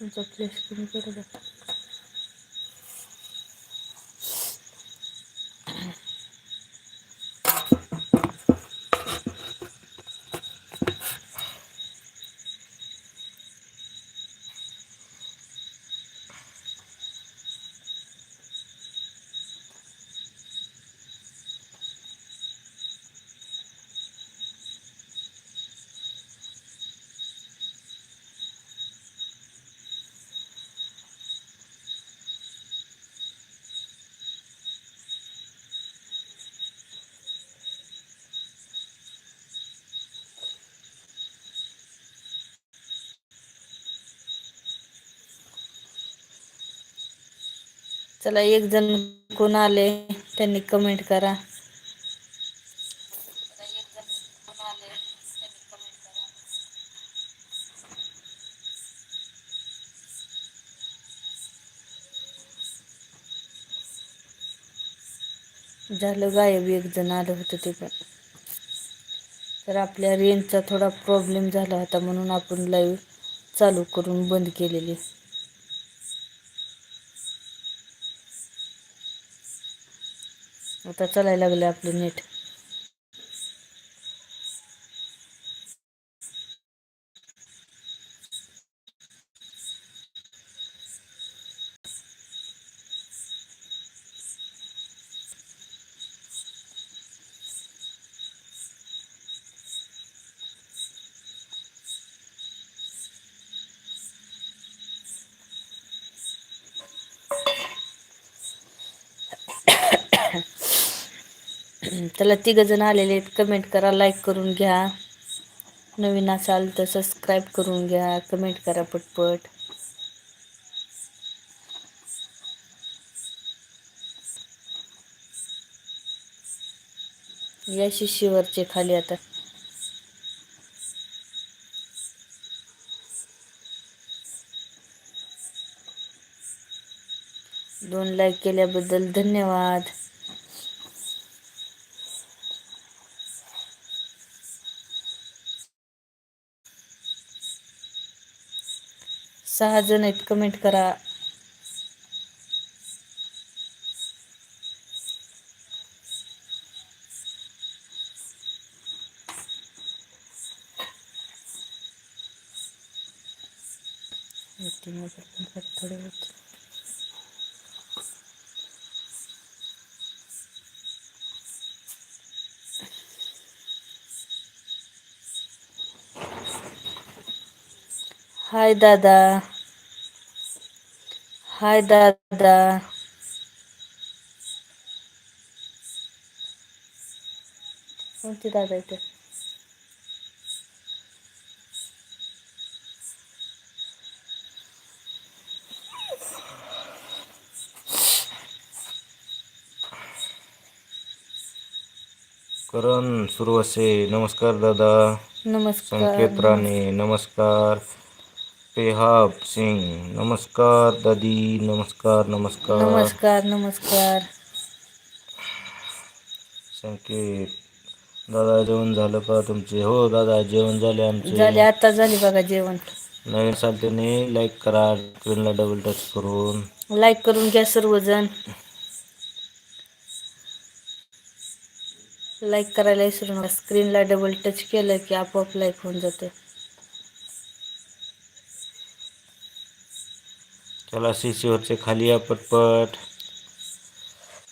तुमचा फ्लेश कमी केला चला एक जण कोण आले त्यांनी कमेंट करा. झालं गायब एक जण आलं होतं ते पण. तर आपल्या रेंजचा थोडा प्रॉब्लेम झाला होता म्हणून आपण लाईव्ह चालू करून बंद केलेली. आता चालायला लागलं आपलं नेट. त्याला तिघ जण आलेले आहेत. कमेंट करा लाईक करून घ्या. नवीन असाल तर सबस्क्राईब करून घ्या. कमेंट करा पटपट. या शिशीवरचे खाली आता. दोन लाईक केल्याबद्दल धन्यवाद. सहा जण आहेत कमेंट करा. थोडे हाय दादा. हाय दादा. कोणते दादा इथे? करण सुरवसे नमस्कार दादा. नमस्कार. संकेत राणे नमस्कार. पेहाब सिंग नमस्कार दादी। नमस्कार नमस्कार। नमस्कार नमस्कार। संकेत। दादा जेवण झालं का तुमचे? हो दादा जेवण झाले आमचे. झाले आता झाली बघा जेवण. नवीन सालतेने लाईक करा स्क्रीनला डबल टच करून. लाईक करून घ्या सर्वजण. लाईक करायला विसरू नका. स्क्रीनला डबल टच केलं की आपोआप लाईक होऊन जाते. चला शिशीवरचे खाली या पटपट.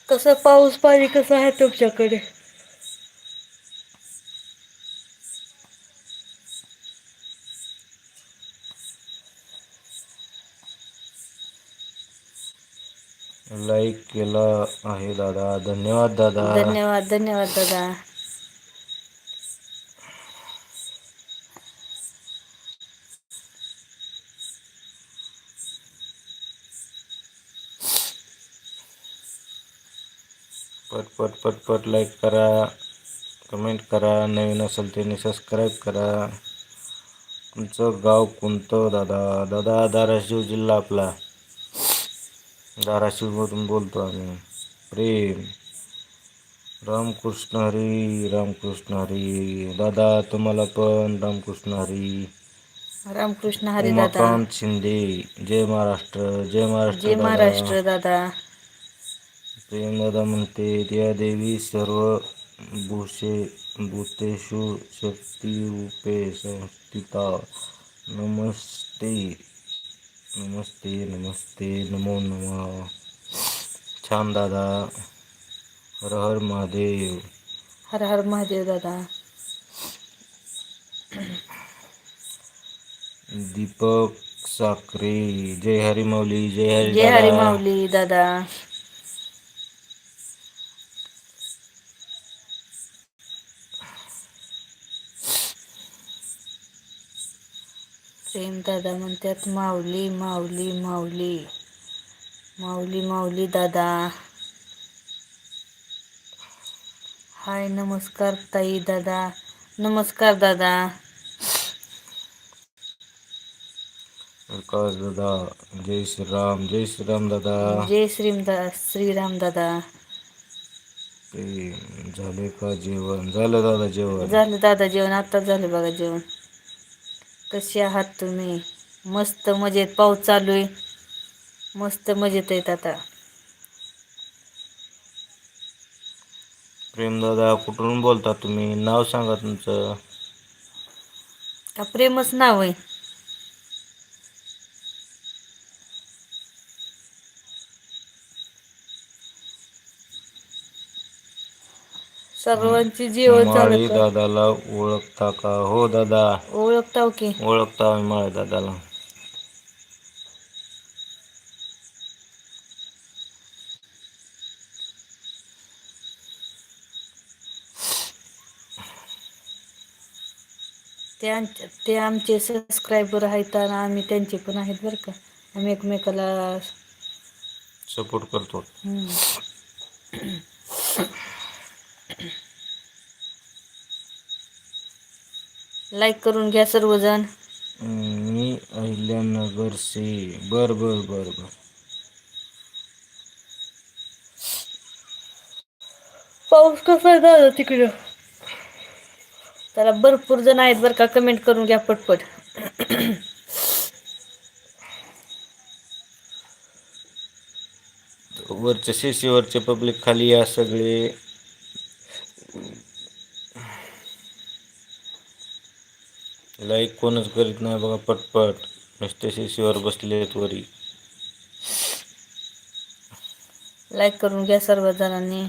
कसं पाऊस पाणी कसं आहे तुमच्याकडे? लाईक केला आहे दादा. धन्यवाद दादा. धन्यवाद धन्यवाद दादा. पट पट पट पट लाईक करा कमेंट करा नवीन असेल त्यांनी सबस्क्राईब करा. तुमचं गाव कोणतं दादा? दादा धाराशिव जिल्हा आपला. धाराशिवमधून बोलतो आम्ही. प्रेम. रामकृष्ण हरी रामकृष्ण हरी. दादा तुम्हाला पण रामकृष्ण हरी. रामकृष्ण हरी दादा. उमाकांत शिंदे. जय महाराष्ट्र जय महाराष्ट्र जय दादा. महाराष्ट्र दादा. प्रेमदादा म्हणते या देवी सर्व भूषे भूतेषु शक्तिरूपे संस्थिता। नमस्ते। नमस्ते नमस्ते नमो नमः। छान दादा। हर हर महादेव। हर हर महादेव दादा। दीपक साखरे जय हरी माऊली जय हरी जय हरी माऊली दादा। दादा म्हणतात माऊली माऊली माऊली. माऊली माऊली दादा. हाय नमस्कार ताई दादा. नमस्कार दादा. विकास दादा जय श्रीराम जय श्रीराम दादा. जय श्रीम दा श्रीराम दादा. ते झाले का जेवण? झालं दादा जेवण? झालं दादा जेवण आत्ताच झालं बघा जेवण. कसे आहात तुम्ही? मस्त मजेत. पाऊस चालू आहे. मस्त मजेत आहेत आता. प्रेम दादा कुठून बोलता तुम्ही? नाव सांगा तुमचं. का प्रेमच नाव आहे. सर्वांची जेवण माळी का दादाला ओळखता का? हो दादा. ओळखताव की. ओळखता आम्ही माळी दादाला. ते आम- ते आमचे सबस्क्रायबर आहेत आणि आम्ही त्यांचे पण आहेत बरं का. आम्ही एकमेकाला सपोर्ट करतो. हम्म. लाईक करून घ्या सर्वजण. मी अहिल्यानगर से. बर बर बर बर. पाऊस कसा दादा तिकडं? त्याला भरपूर जण आहेत बरं का कमेंट करून घ्या पटपट. वरच्या शिशीवरचे पब्लिक खाली या सगळे. लाईक कोणच करीत नाही बघा पटपट. नुसते शिशीवर बसले वरी. लाईक करून घ्या सर्व जणांनी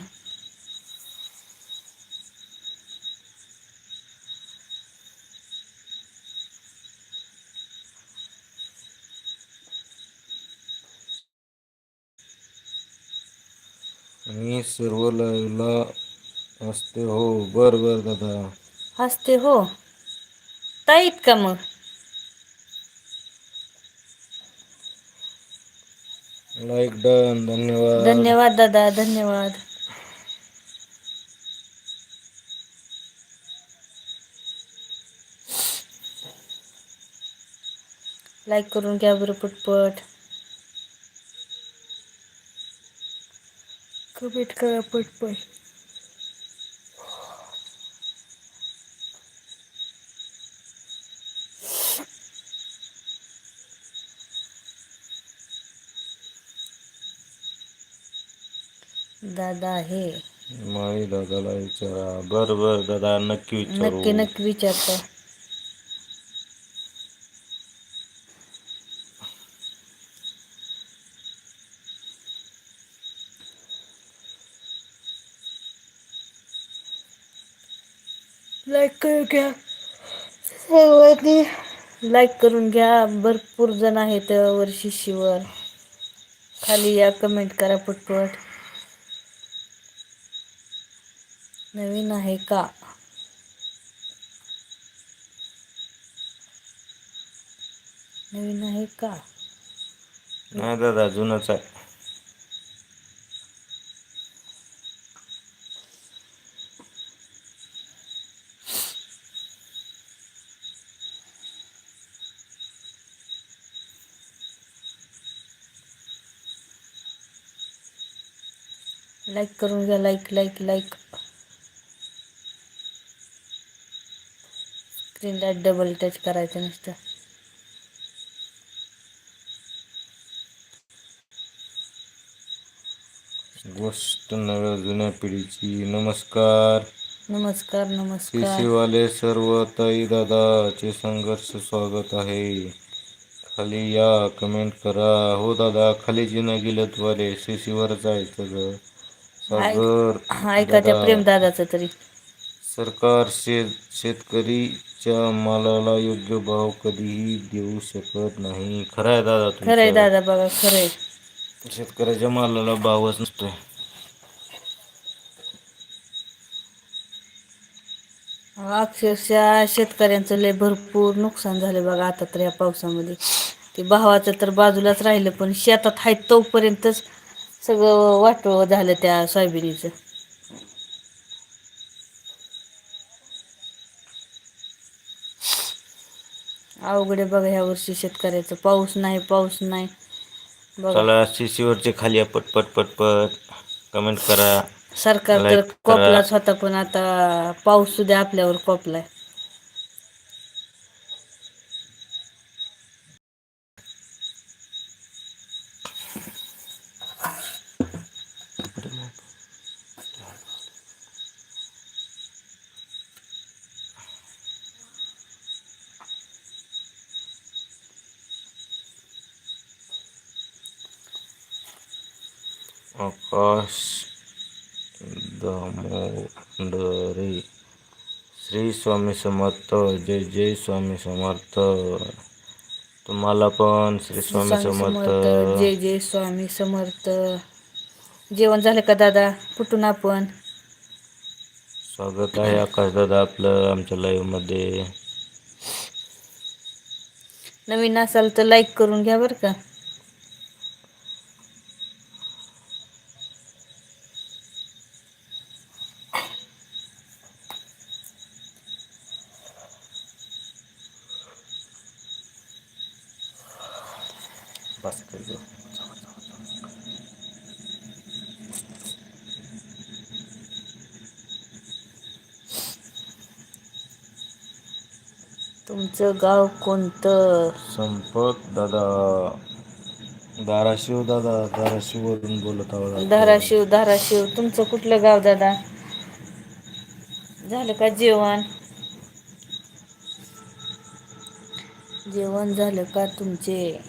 मी सर्व लाईव्हला असते हो बर बर दादा. हसते हो? ताईत का मग? लाईक डन धन्यवाद. धन्यवाद दादा धन्यवाद. लाईक करून घ्या बरं पटपट. कमेंट करा पटपट. दादा हे माळी दादाला विचारा. बर बर दादा नक्की विचारू. नक्की नक्की विचारतो. लाईक करून घ्या. सर्वांनी लाईक करून घ्या. भरपूर जण आहेत वर. शिशीवर खाली या कमेंट करा पटपट. नवीन आहे का? नवीन आहे का? नाही दादा जुनच आहे. लाईक करून घ्या लाईक लाईक लाईक स्क्रीनला डबल टच करायचं नुसतं. गोष्ट नव्या जुन्या पिढीची नमस्कार. नमस्कार नमस्कार. वाले सर्व ताई दादाचे संघर्ष स्वागत आहे. खाली या कमेंट करा. हो दादा खाली जे न गेलं द्वारे सीसीवर जायचं सागर ऐका त्या प्रेम दादाचं तरी. सरकार शेत शेतकरी शेतकरीच्या मालाला योग्य भाव कधीही देऊ शकत नाही. खरं आहे दादा खरंय तुमचं दादा बघा खरंय शेतकऱ्याच्या मालाला भावच नसतोय. अक्षरशः शेतकऱ्यांचं लय भरपूर नुकसान झालं बघा आता तर या पावसामध्ये. ते भावाचं तर बाजूलाच राहिलं पण शेतात आहेत तोपर्यंतच सगळं वाटोळं झालं त्या सोयाबिनीचं. अवघड आहे बघा ह्या वर्षी शेतकऱ्याचं. पाऊस नाही पाऊस नाही. बघा. चला शिशीवरचे खाली या पटपट पटपट कमेंट करा. सरकार तर करा. कोपलाच होता पण आता पाऊस सुद्धा आपल्यावर कोपलाय आकाश दामोदरे श्री स्वामी समर्थ जय जय स्वामी समर्थ. तुम्हाला पण श्री स्वामी समर्थ. जय जय स्वामी समर्थ. जेवण झालं का दादा? कुठून आपण? स्वागत आहे आकाश दादा आपलं आमच्या लाईव्हमध्ये नवीन असाल तर लाईक करून घ्या बरं का बस कर गं. तुमचं गाव कोणतं? संपत दादा. धाराशिव दादा धाराशिववरून बोलत आहोत. धाराशिव धाराशिव. तुमचं कुठलं गाव दादा? झालं का जेवण? जेवण झालं का तुमचे?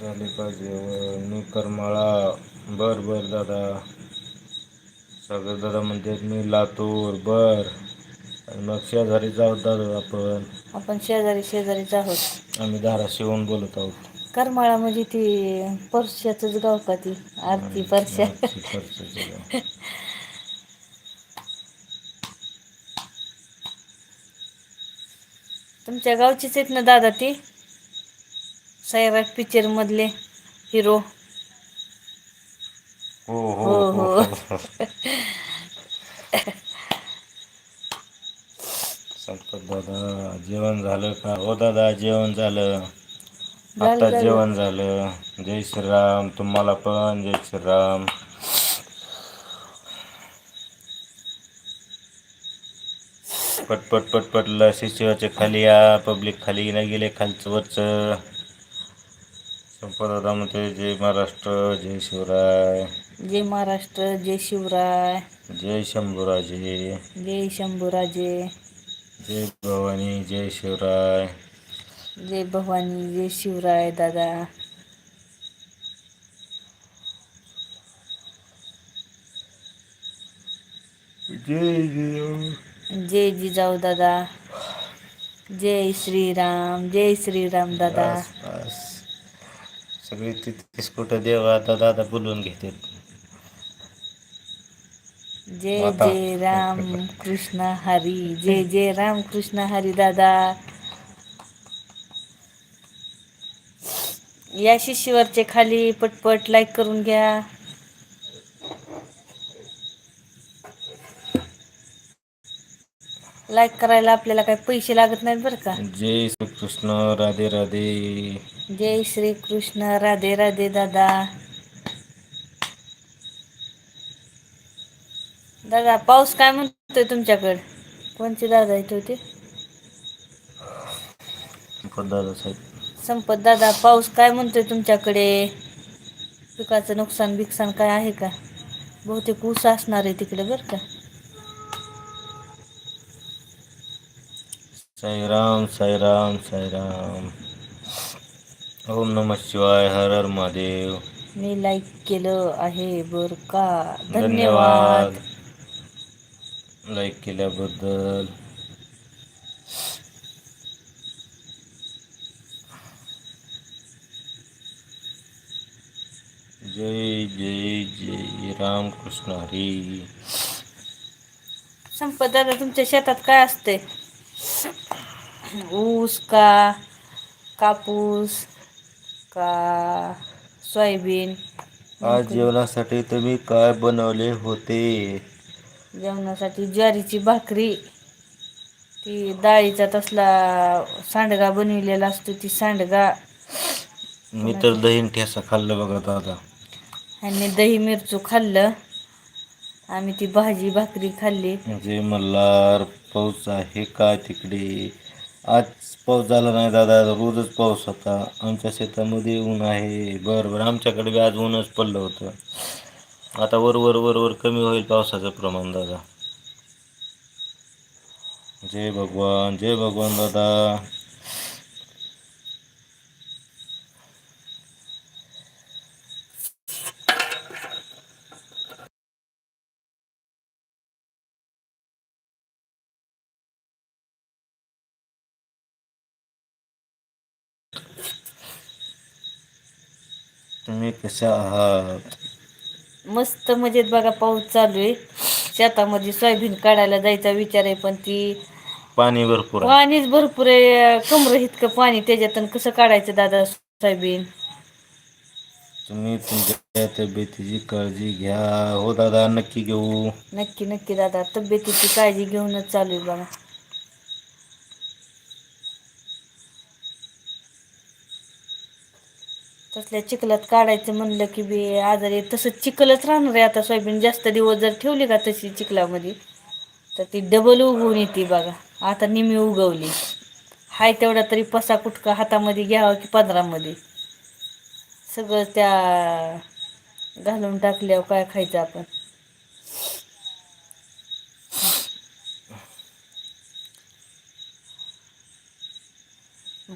झाले का जेवण? मी करमाळा. बर बर दादा. सगळे दादा म्हणतात मी लातूर. बर. आणि मग शेजारी जाऊ दादा आपण. आपण शेजारी शेजारीच आहोत आम्ही धाराशिवहून बोलत आहोत. करमाळा म्हणजे ती परश्याचंच गाव का ती? आरती परश्या. तुमच्या गावचीच आहेत ना दादा ती? सैराट पिक्चर मधले हिरो. हो हो, हो. हो. हो संपत दादा जेवण झालं का? हो दादा जेवण झालं. आता. जेवण झालं. जय श्रीराम. तुम्हाला पण जय श्रीराम. पटपट पटपट शिशिवाचे खाली या. पब्लिक खाली नाही गेले खालचं वरचं. संपत दादा म्हणते जय महाराष्ट्र जय शिवराय. जय महाराष्ट्र जय शिवराय. जय शंभूराजे. जय शंभूराजे. जय भवानी जय शिवराय। जय भवानी जय शिवराय दादा। जय जय जय जिजाऊ दादा। जय श्रीराम जय श्रीराम दादा। बस बस। सगळी तिथेच कुठं देवा दादा बोलवून घेते जय. जय राम कृष्ण हरी जय जय राम कृष्ण हरी दादा. या शिशीवरचे खाली पटपट लाईक करून घ्या. लाईक करायला आपल्याला काही पैसे लागत नाहीत बरं का? जय श्रीकृष्ण राधे राधे. जय श्री कृष्ण राधे राधे दादा. दादा पाऊस काय म्हणतोय तुमच्याकडे? कोणते दादा येत होते? दादा साहेब. संपत दादा पाऊस काय म्हणतोय तुमच्याकडे? पिकाचं नुकसान बिकसान काय आहे का? बहुतेक ऊस असणार आहे तिकडे बरं का? साईराम साईराम साईराम. ओम नम शिवाय हर हर महादेव. मी लाईक केलं आहे बरं का? धन्यवाद. लाईक केल्याबद्दल जय जय जय रामकृष्ण हरी. संपत दादा तुमच्या शेतात काय असते? ऊस का कापूस का सोयाबीन? आज जेवणासाठी तुम्ही काय बनवले होते? जेवणासाठी ज्वारीची भाकरी ती डाळीचा तसला सांडगा बनविलेला असतो ती सांडगा. मी तर दहीन ठेसा खाल्लं बघा दादा आणि दही मिरचू खाल्लं. आम्ही ती भाजी भाकरी खाल्ली. म्हणजे मल्हार पाऊस आहे का तिकडे? आज पाऊस झाला नाही दादा रोजच पाऊस होता. आमच्या शेतामध्ये ऊन आहे. बरं बरं आमच्याकडे बी आज ऊनच पडलं होतं. आता वर वर वर वर कमी होईल पावसाचं प्रमाण दादा. जय भगवान जय भगवान दादा. तुम्ही कशा आहात? मस्त मजेत बघा पाऊस चालू आहे. शेतामध्ये सोयाबीन काढायला जायचा विचार आहे पण ती पाणी भरपूर आहे. पाणीच भरपूर आहे. कमर इतकं पाणी त्याच्यातून कसं काढायचं दादा सोयाबीन? तुम्ही तुमच्या तब्येतीची काळजी घ्या. हो दादा नक्की घेऊ. नक्की नक्की दादा. तब्येतीची काळजी घेऊनच चालू आहे बघा. तसल्या चिखलात काढायचं म्हणलं की बी आजारी तसं चिखलच राहणार आहे आता सोयाबीन. जास्त दिवस जर ठेवली का तशी चिखलामध्ये तर ती डबल उगवून येते बघा. आता निमी उगवली. हाय तेवढा तरी पसा कुटका हातामध्ये घ्यावा की पंधरामध्ये सगळं त्या घालून टाकल्यावर काय खायचं आपण?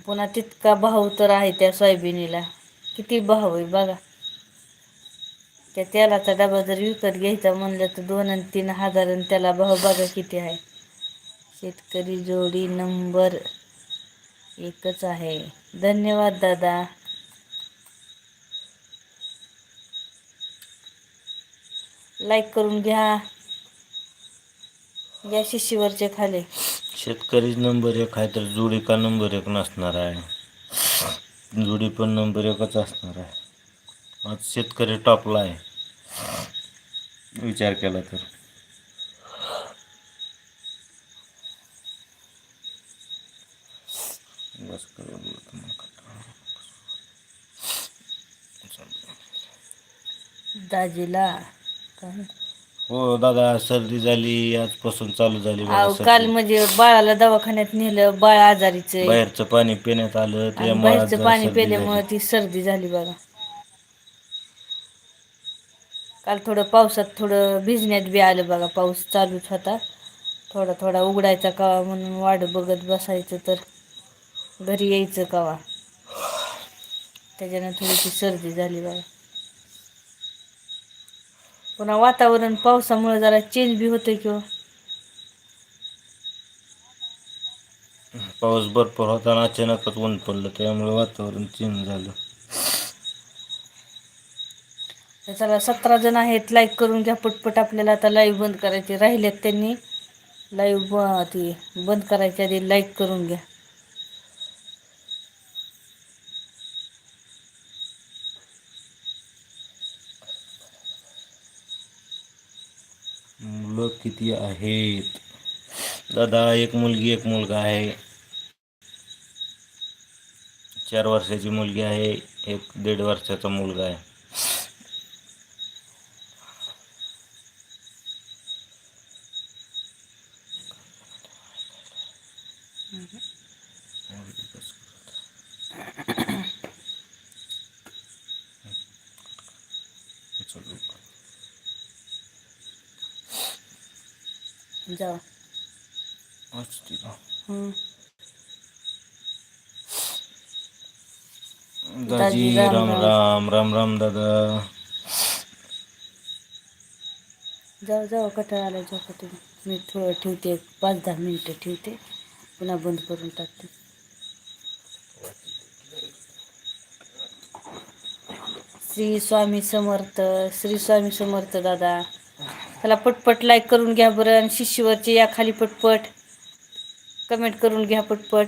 पुन्हा तितका भाव तर आहे त्या सोयाबिनीला. किती भाव आहे बघा. त्या तेलाचा डबा जर विकत घ्यायचा म्हणलं तर दोन आणि तीन हजार आणि त्याला भाव बघा किती आहे. शेतकरी जोडी नंबर एकच आहे. धन्यवाद दादा. लाईक करून घ्या. या शिशीवरचे खाली. शेतकरी नंबर एक आहे तर जोडी का नंबर एक नसणार आहे? जोडी पण नंबर एकच असणार आहे. आज शेतकरी टॉपला आहे. विचार केला तर. बस दाजीला काय हो दादा सर्दी झाली आजपासून चालू झाली बघा अहो सर्दी. काल म्हणजे बाळाला दवाखान्यात नेलं बाळ आजारीच आहे. बाहेरचं पाणी पिण्यात आलं आणि त्यामुळे आज बाहेरचं जरा पाणी सर्दी पिल्यामुळे झाली. ती सर्दी झाली बघा काल थोडं पावसात थोडं भिजण्यात बी आलं बघा पाऊस चालूच होता. थोडा थोडा उघडायचा कवा म्हणून वाट बघत बसायचं तर घरी यायचं कवा. त्याच्यानं थोडीशी सर्दी झाली बघा पुन्हा वातावरण पावसामुळे जरा चेंज बी होतंय किंवा? पाऊस भरपूर होता आणि अचानकच ऊन पडलं त्यामुळे वातावरण चेंज झालं. तर चला सतरा जण आहेत लाईक करून घ्या पटपट आपल्याला. आता लाईव्ह बंद करायचे राहिलेत त्यांनी. लाईव्ह ती बंद करायच्या आधी लाईक करून घ्या. मुलं किती आहेत? दादा एक मुलगी एक मुलगा आहे. चार वर्षाची मुलगी आहे एक दीड वर्षाचा मुलगा आहे जावा असते का हं. दाजी राम राम राम. राम दादा. जाऊ जाऊ कटाळा आला झोपा तुम्ही. मी थोडं ठेवते एक पाच दहा मिनटं ठेवते. पुन्हा बंद करून टाकते. श्री स्वामी समर्थ श्री स्वामी समर्थ दादा. त्याला पटपट लाईक करून घ्या बरं आणि शिष्यवरची या खाली पटपट. कमेंट करून घ्या पटपट.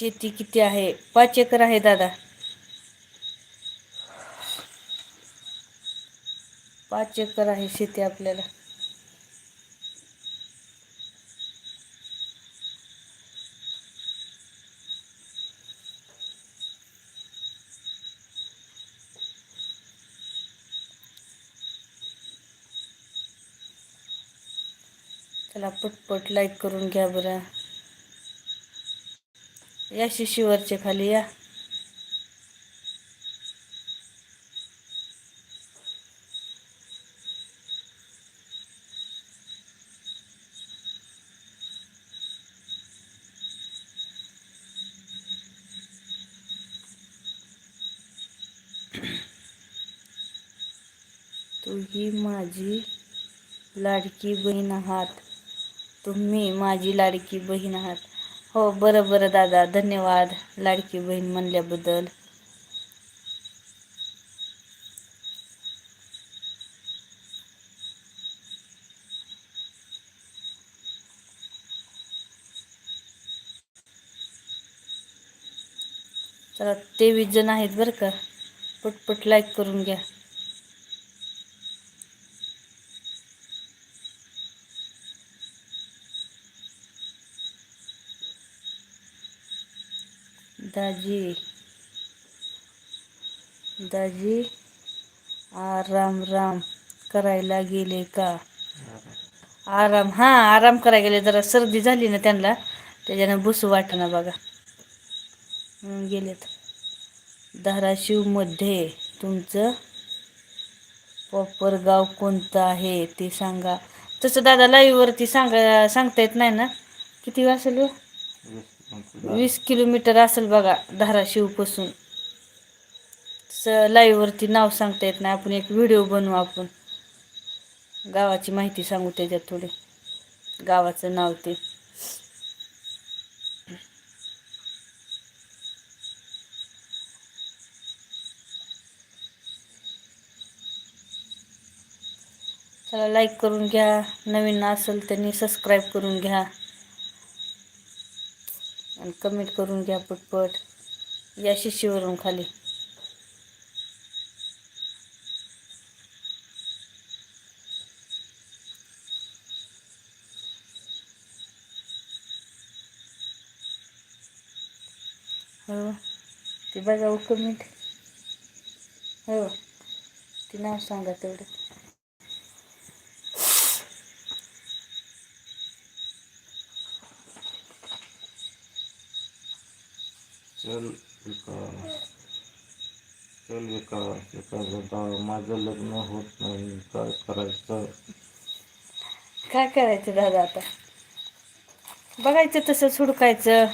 शेती किती आहे? पाच एकर आहे दादा. पाच एकर आहे शेती आपल्याला. त्याला पटपट लाईक करून घ्या बरं. या शिशीवरचे खाली या. तुम्ही ही माझी लाडकी बहीण आहात. तुम्ही माझी लाडकी बहीण आहात. हो बरं बरं दादा. धन्यवाद. लाडकी बहीण म्हणल्याबद्दल. तर तेवीस जण आहेत बरं का. पटपट लाईक करून घ्या. दाजी. दाजी आराम राम. करायला गेले का? आराम हां आराम करायला गेले. जरा सर्दी झाली ना त्यांना. त्याच्यानं बसू वाटेना बघा. म्हणून गेलेत. धाराशिवमध्ये तुमचं प्रॉपर गाव कोणतं आहे ते सांगा. तसं दादा लाईव्हवरती सांगा सांगता येत नाही ना? किती असेल वीस किलोमीटर असेल बघा धाराशिवपासून स लाईव्हवरती नाव सांगता येत नाही. आपण एक व्हिडिओ बनवू आपण. गावाची माहिती सांगू त्याच्यात थोडी. गावाचं नाव ते. चला लाईक करून घ्या. नवीन असेल त्यांनी सबस्क्राईब करून घ्या. आणि कमेंट करून घ्या पटपट या शिशीवरून खाली. हो ते बघा हो कमेंट. हो ते नाव सांगा तेवढं. चल विकास. चल विकास. विकास दादा माझं लग्न होत नाही. काय करायचं? काय करायचं दादा आता? बघायचं तसंच हुडकायचं.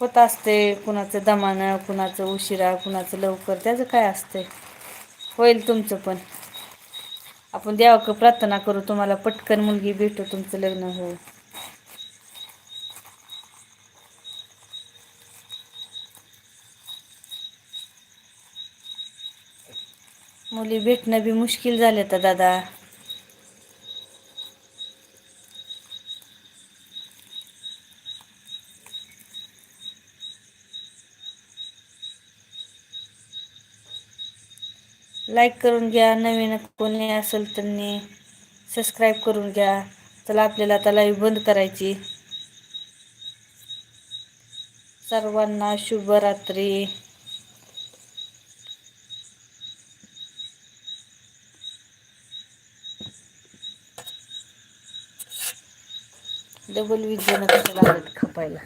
होत असते कुणाचं दमानं कुणाचं उशिरा कुणाचं लवकर. त्याचं काय असते होईल तुमचं पण. आपण देवाक प्रार्थना करू तुम्हाला पटकन मुलगी भेटू तुमचं लग्न हो मुली भेटणं बी मुश्किल झाले तर दादा. लाईक करून घ्या नवीन कोणी असेल त्यांनी सबस्क्राईब करून घ्या. चला आपल्याला आता लाईव्ह बंद करायची. सर्वांना शुभरात्री. डबल वीज जण कसं लागत खपायला